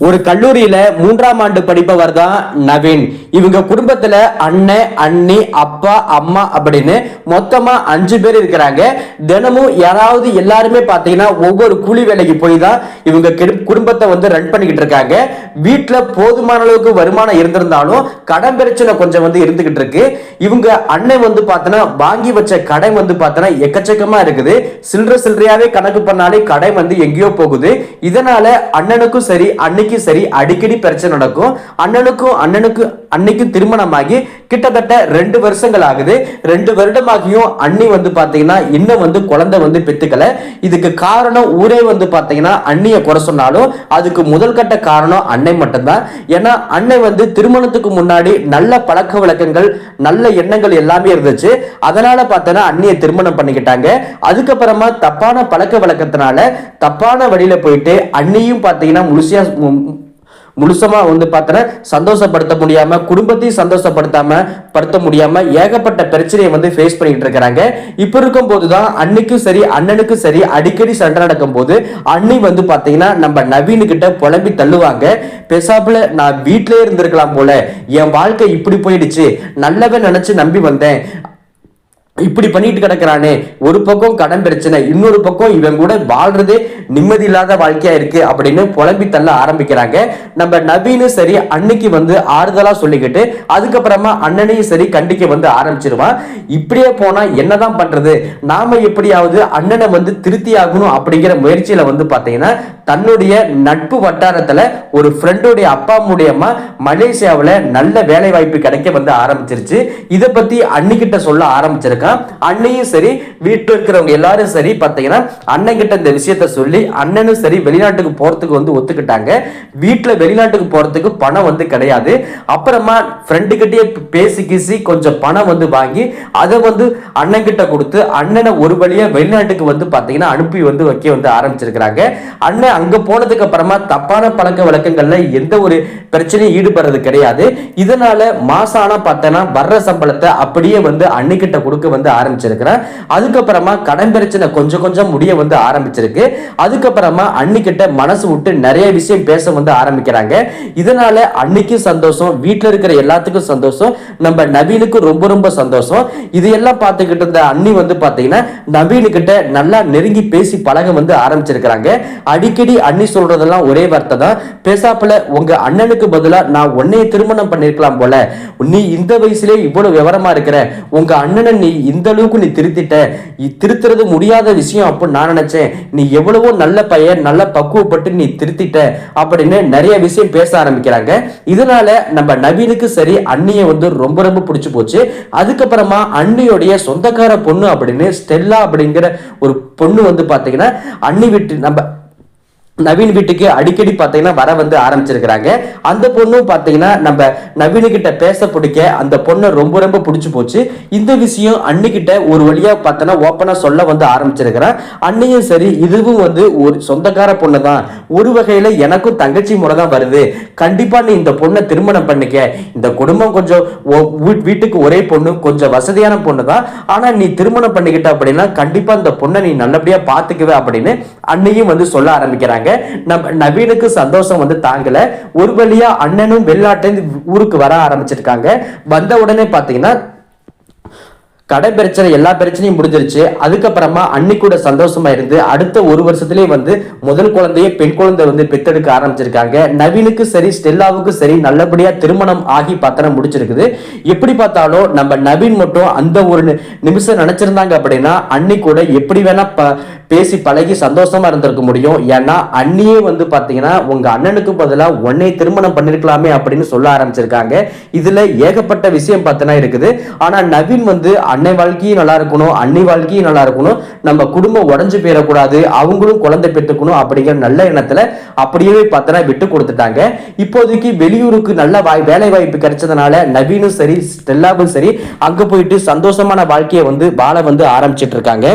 ஒரு கல்லூரியில மூன்றாம் ஆண்டு படிப்பவர் தான் நவீன். இவங்க குடும்பத்துல அண்ணன் அண்ணி அப்பா அம்மா அப்படின்னு மொத்தமா அஞ்சு பேர் இருக்கிறாங்க. தினமும் யாராவது எல்லாருமே பாத்தீங்கன்னா ஒவ்வொரு கூலி வேலைக்கு போய் தான் இவங்க கெடு- குடும்பத்தை வந்து ரன் பண்ணிக்கிட்டு இருக்காங்க. வீட்டுல போதுமான அளவுக்கு வருமானம் இருந்திருந்தாலும் கடன் பிரச்சனை கொஞ்சம் வந்து இருந்துகிட்டு இருக்கு. இவங்க அண்ணன் வந்து பார்த்தோன்னா வாங்கி வச்ச கடை வந்து பார்த்தோன்னா எக்கச்சக்கமா இருக்குது. சில்லற சில்லறையாவே கணக்கு பண்ணாலே கடை வந்து எங்கேயோ போகுது. இதனால அண்ணனுக்கும் சரி அன்னைக்கு சரி அடிக்கடி பிரச்சனை நடக்கும். அண்ணனுக்கும் அண்ணனுக்கு அன்னைக்கும் திருமணமாகி கிட்டத்தட்ட ரெண்டு வருஷங்கள் ஆகுது ரெண்டு வருடமாகியும் அண்ணி வந்து பார்த்தீங்கன்னா இன்னும் வந்து குழந்தை வந்து பெத்துக்கல. இதுக்கு காரணம் ஊரே வந்து பார்த்தீங்கன்னா அண்ணியை குறை சொன்னாலும் அதுக்கு முதல் கட்ட காரணம் அன்னை மட்டும்தான். ஏன்னா அன்னை வந்து திருமணத்துக்கு முன்னாடி நல்ல பழக்க வழக்கங்கள் நல்ல எண்ணங்கள் எல்லாமே இருந்துச்சு. அதனால பார்த்தோன்னா அண்ணியை திருமணம் பண்ணிக்கிட்டாங்க. அதுக்கப்புறமா தப்பான பழக்க வழக்கத்தினால தப்பான வழியில போயிட்டு அண்ணியும் பார்த்தீங்கன்னா முழுசியா முழுசமாக முழுசமா வந்து பார்த்தோன்னா சந்தோஷப்படுத்த முடியாம குடும்பத்தையும் சந்தோஷப்படுத்தாம படுத்த முடியாம ஏகப்பட்ட பிரச்சனையை வந்து ஃபேஸ் பண்ணிட்டு இருக்கிறாங்க. இப்ப இருக்கும் போதுதான் அன்னைக்கும் சரி அண்ணனுக்கும் சரி அடிக்கடி சண்டை நடக்கும் போது அண்ணி வந்து பாத்தீங்கன்னா நம்ம நவீனு கிட்ட புலம்பி தள்ளுவாங்க. பெசாப்புல நான் வீட்டிலே இருந்திருக்கலாம் போல. என் வாழ்க்கை இப்படி போயிடுச்சு. நல்லவே நினைச்சு நம்பி வந்தேன். இப்படி பண்ணிட்டு கிடக்குறானே. ஒரு பக்கம் கடன் பிரச்சனை இன்னொரு பக்கம் இவன் கூட வாழ்றதே நிம்மதி இல்லாத வாழ்க்கையா இருக்கு அப்படின்னு புலம்பி தள்ள ஆரம்பிக்கிறாங்க. நம்ம நவீனும் சரி அன்னைக்கு வந்து ஆறுதலா சொல்லிக்கிட்டு அதுக்கப்புறமா அண்ணனையும் சரி கண்டிக்க வந்து ஆரம்பிச்சிருவான். இப்படியே போனா என்னதான் பண்றது? நாம எப்படியாவது அண்ணனை வந்து திருத்தி ஆகணும் அப்படிங்கிற முயற்சியில வந்து பாத்தீங்கன்னா தன்னுடைய நட்பு வட்டாரத்துல ஒரு ஃப்ரெண்டுடைய அப்பா மூலியமா மலேசியாவில் நல்ல வேலை வாய்ப்பு கிடைக்க வந்து ஆரம்பிச்சிருச்சு. இதை பத்தி அன்னிக்கிட்ட சொல்ல ஆரம்பிச்சிருக்கான் அன்னையும் சரி வீட்டில் இருக்கிறவங்க எல்லாரும் சரி பார்த்தீங்கன்னா அண்ணன் கிட்ட இந்த விஷயத்த சொல்லி அண்ணனும் சரி வெளிநாட்டுக்கு போறதுக்கு வந்து ஒத்துக்கிட்டாங்க. வீட்டில் வெளிநாட்டுக்கு போறதுக்கு பணம் வந்து கிடையாது. அப்புறமா ஃப்ரெண்டு பேசி கீசி கொஞ்சம் பணம் வந்து வாங்கி அதை வந்து அண்ணன் கிட்ட கொடுத்து அண்ணனை ஒரு வழியா வெளிநாட்டுக்கு வந்து பார்த்தீங்கன்னா அனுப்பி வந்து வைக்க வந்து ஆரம்பிச்சிருக்கிறாங்க. அண்ணன் அங்க போனதுக்கு அப்புறமா தப்பான பழக்க வழக்கங்கள்ல எந்த ஒரு பிரச்சனையும் ஈடுபடுறது கிடையாது. இதனால மாசம் ஆனா வர்ற சம்பளத்தை அப்படியே வந்து அண்ணிக்கிட்ட கொடுக்க வந்து ஆரம்பிச்சிருக்கிறேன். அதுக்கப்புறமா கடன் பிரச்சனை கொஞ்சம் கொஞ்சம் முடிய வந்து ஆரம்பிச்சிருக்கு. அதுக்கப்புறமா அன்னிக்கிட்ட மனசு விட்டு நிறைய விஷயம் பேச வந்து ஆரம்பிக்கிறாங்க. இதனால அன்னைக்கும் சந்தோஷம் வீட்டில் இருக்கிற எல்லாத்துக்கும் சந்தோஷம் நம்ம நவீனுக்கும் ரொம்ப ரொம்ப சந்தோஷம். இதையெல்லாம் பார்த்துக்கிட்டு இருந்த அண்ணி வந்து பார்த்தீங்கன்னா நவீனுக்கிட்ட நல்லா நெருங்கி பேசி பழக வந்து ஆரம்பிச்சிருக்கிறாங்க. அடிக்கடி அண்ணி சொல்றதெல்லாம் ஒரே வார்த்தை தான். பேசாப்புல உங்க அண்ணனுக்கு பதிலா நான் உன்னைய திருமணம் பண்ணிருக்கலாம் போல. நீ இந்த வயசுலேயே இவ்வளவு விவரமா இருக்கிற. உங்க அண்ணனை நீ இந்த அளவுக்கு நீ திருத்திட்ட. திருத்துறது முடியாத விஷயம் அப்படின்னு நான் நினைச்சேன். நீ எவ்வளவோ நல்ல பையன் நல்ல பக்குவப்பட்டு நீ திருத்திட்ட அப்படின்னு நிறைய விஷயம் பேச ஆரம்பிக்கிறாங்க. இதனால நம்ம நவீனுக்கு சரி அண்ணியை வந்து ரொம்ப ரொம்ப பிடிச்சு போச்சு. அதுக்கப்புறமா அண்ணியோடைய சொந்தக்கார பொண்ணு அப்படின்னு ஸ்டெல்லா அப்படிங்கிற ஒரு பொண்ணு வந்து பாத்தீங்கன்னா அண்ணி வீட்டு நம்ம நவீன் வீட்டுக்கு அடிக்கடி பார்த்தீங்கன்னா வர வந்து ஆரம்பிச்சிருக்கிறாங்க. அந்த பொண்ணும் பார்த்தீங்கன்னா நம்ம நவீன கிட்ட பேச பிடிக்க அந்த பொண்ணை ரொம்ப ரொம்ப பிடிச்சி போச்சு. இந்த விஷயம் அன்னைக்கிட்ட ஒரு வழியாக பார்த்தோன்னா ஓப்பனாக சொல்ல வந்து ஆரம்பிச்சிருக்கிறான் அன்னியும் சரி இதுவும் வந்து ஒரு சொந்தக்கார பொண்ணு தான் ஒரு வகையில எனக்கும் தங்கச்சி முறை தான் வருது. கண்டிப்பா நீ இந்த பொண்ணை திருமணம் பண்ணிக்க. இந்த குடும்பம் கொஞ்சம் வீட்டுக்கு ஒரே பொண்ணு கொஞ்சம் வசதியான பொண்ணு தான் ஆனா நீ திருமணம் பண்ணிக்கிட்ட அப்படின்னா கண்டிப்பா இந்த பொண்ணை நீ நல்லபடியா பாத்துக்குவே அப்படின்னு அன்னையும் வந்து சொல்ல ஆரம்பிக்கிறாங்க. நம்ம நவீனுக்கு சந்தோஷம் வந்து தாங்கல. ஒரு வழியா அண்ணனும் வெளிநாட்டிலிருந்து ஊருக்கு வர ஆரம்பிச்சிருக்காங்க. வந்த உடனே பாத்தீங்கன்னா கடை பிரச்சனை எல்லா பிரச்சனையும் முடிஞ்சிருச்சு. அதுக்கப்புறமா அன்னி கூட சந்தோஷமா இருந்து அடுத்த ஒரு வருஷத்துலயே வந்து முதல் குழந்தைய பெண் குழந்தை வந்து பெத்தெடுக்க ஆரம்பிச்சிருக்காங்க. நவீனுக்கு சரி ஸ்டெல்லாவுக்கு சரி நல்லபடியா திருமணம் ஆகி பத்திரம் முடிச்சிருக்குது. எப்படி பார்த்தாலும் நம்ம நவீன் மட்டும் அந்த ஒரு நி- நிமிஷம் நினைச்சிருந்தாங்க அப்படின்னா அன்னி கூட எப்படி வேணா ப- பேசி பழகி சந்தோஷமா இருந்திருக்க முடியும். ஏன்னா அண்ணியே வந்து பாத்தீங்கன்னா உங்க அண்ணனுக்கு பதிலாக உன்னை திருமணம் பண்ணிருக்கலாமே அப்படின்னு சொல்ல ஆரம்பிச்சிருக்காங்க. இதுல ஏகப்பட்ட விஷயம் பார்த்தனா இருக்குது. ஆனா நவீன் வந்து அன்னை வாழ்க்கையும் நல்லா இருக்கணும் அன்னி வாழ்க்கையும் நல்லா இருக்கணும். நம்ம குடும்பம் உடஞ்சு போயிடக்கூடாது அவங்களும் குழந்தை பெற்றுக்கணும் அப்படிங்கிற நல்ல எண்ணத்துல அப்படியே பார்த்தனா விட்டு கொடுத்துட்டாங்க. இப்போதைக்கு வெளியூருக்கு நல்ல வாய் வேலை வாய்ப்பு கிடைச்சதுனால நவீனும் சரி ஸ்டெல்லாவும் சரி அங்க போயிட்டு சந்தோஷமான வாழ்க்கையை வந்து வாழ வந்து ஆரம்பிச்சிட்டு இருக்காங்க.